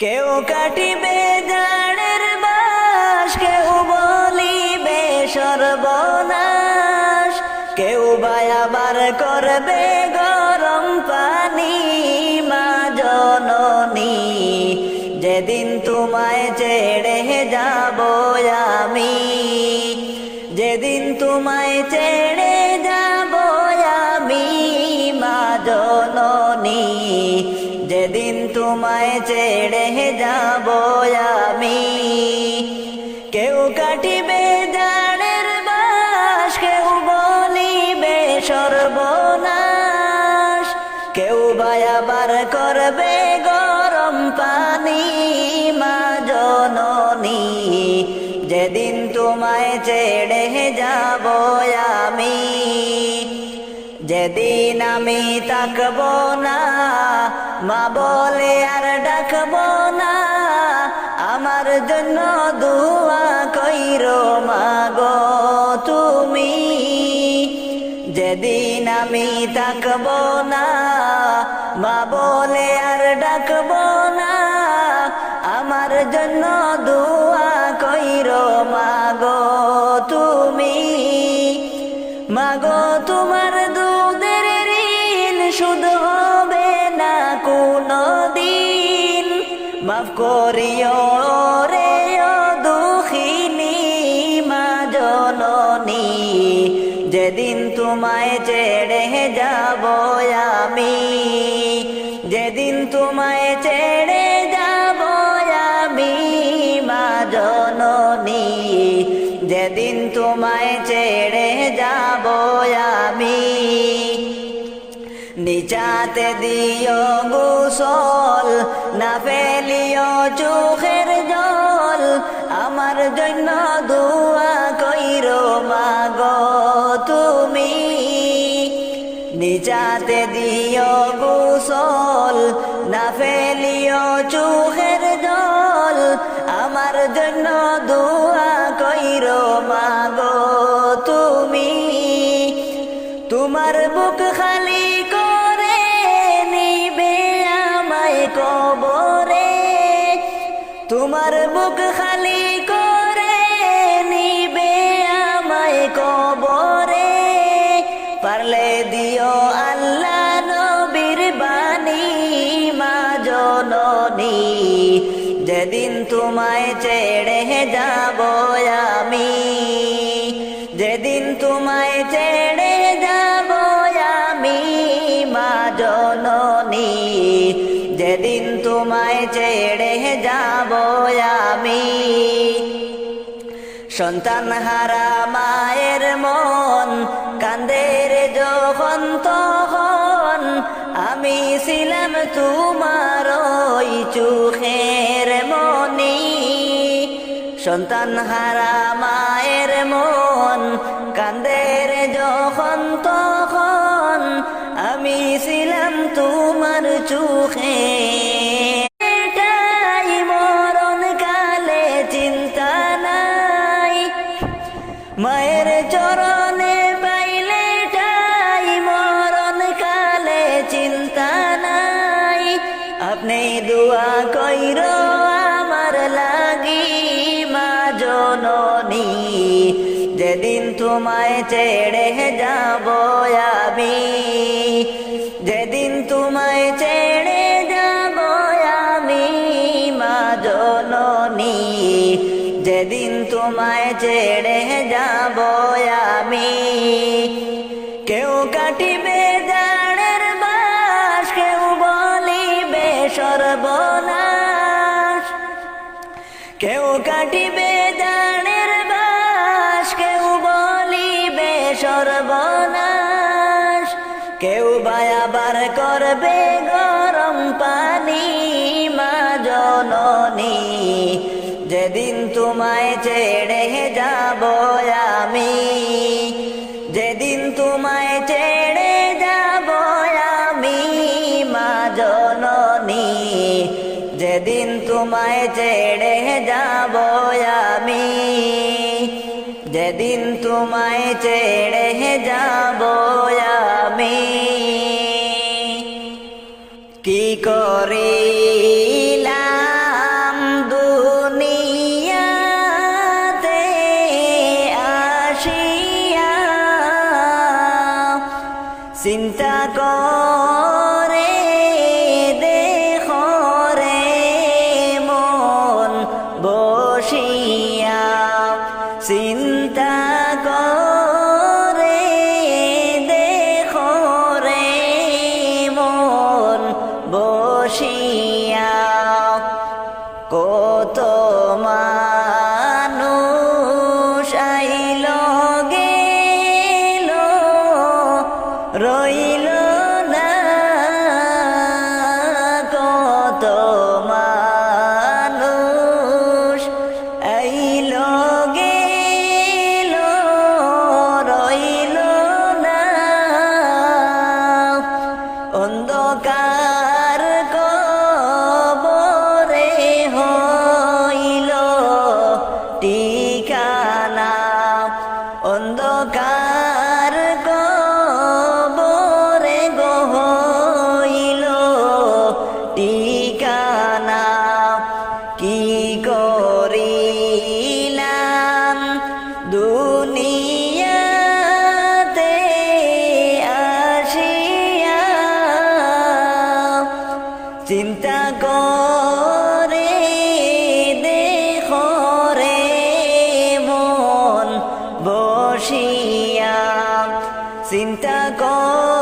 কেউ কাটিবে জানের বাস, কেউ বলিবে সর্বনাশ। কেউ বায়াবার করবে গরম পানি, মা জননী, যেদিন তোমায় ছেড়ে যাব আমি। যেদিন তোমায় ছেড়ে তোমায় ছেড়ে যাব আমি। কেউ কাটিবে জানের বাস, কেউ বলিবে সর্বনাশ। কেউ বায়াবার করবে গরম পানি মা জননী। যেদিন তোমায় ছেড়ে যাব আমি, যেদিন আমি তাকব না মা বলে, আর ডাকব না, আমার জন্য দুয়া কইর মাগো তুমি। যেদিন আমি তাকব না, মা বলে, আর ডাকব না, আমার জন্য দুয়া কইর মাগো মাফ করিও রে দুঃখিনী মা জননী। যেদিন তোমায় ছেড়ে যাব আমি, যেদিন তোমায় ছেড়ে যাব আমি, মা জননী। যেদিন তোমায় ছেড়ে যাব আমি নিচাতে দিও গুসল না ফেলিও চোখের জল আমার জন্য তোমার বুক খালি করে নিবে আমায় কবরে। পারলে দিও আল্লাহ নবীর বাণী মা জননী। যেদিন তোমায় ছেড়ে যাব আমি, যেদিন তোমায় ছেড়ে যাব আমি, মা জননী। যেদিন তোমায় ছেড়ে যাব আমি। সন্তান হারা মায়ের মন, কান্দের যখন তখন আমি ছিলাম তোমার ওই চোখের মনি। সন্তান হারা মায়ের মন, কান্দের যখন তখন আমি ছিলাম তোমার চোখে। চিন্তা নাই। আপনি দোয়া কইর আমার লাগি মা জননী। যেদিন তোমায় ছেড়ে যাব আমি, যেদিন কাটিবে দানের বাস, কেউ বলিবে সর্বনাশ। কেউ বায়াবার করবে গরম পানি, মা জননী। যেদিন তোমায় ছেড়ে যাব আমি। তোমায় ছেড়ে যাব আমি। যেদিন তোমায় ছেড়ে যাব আমি। কি করিলাম দুনিয়াতে চিন্তা কর রইল চিন্তা করে।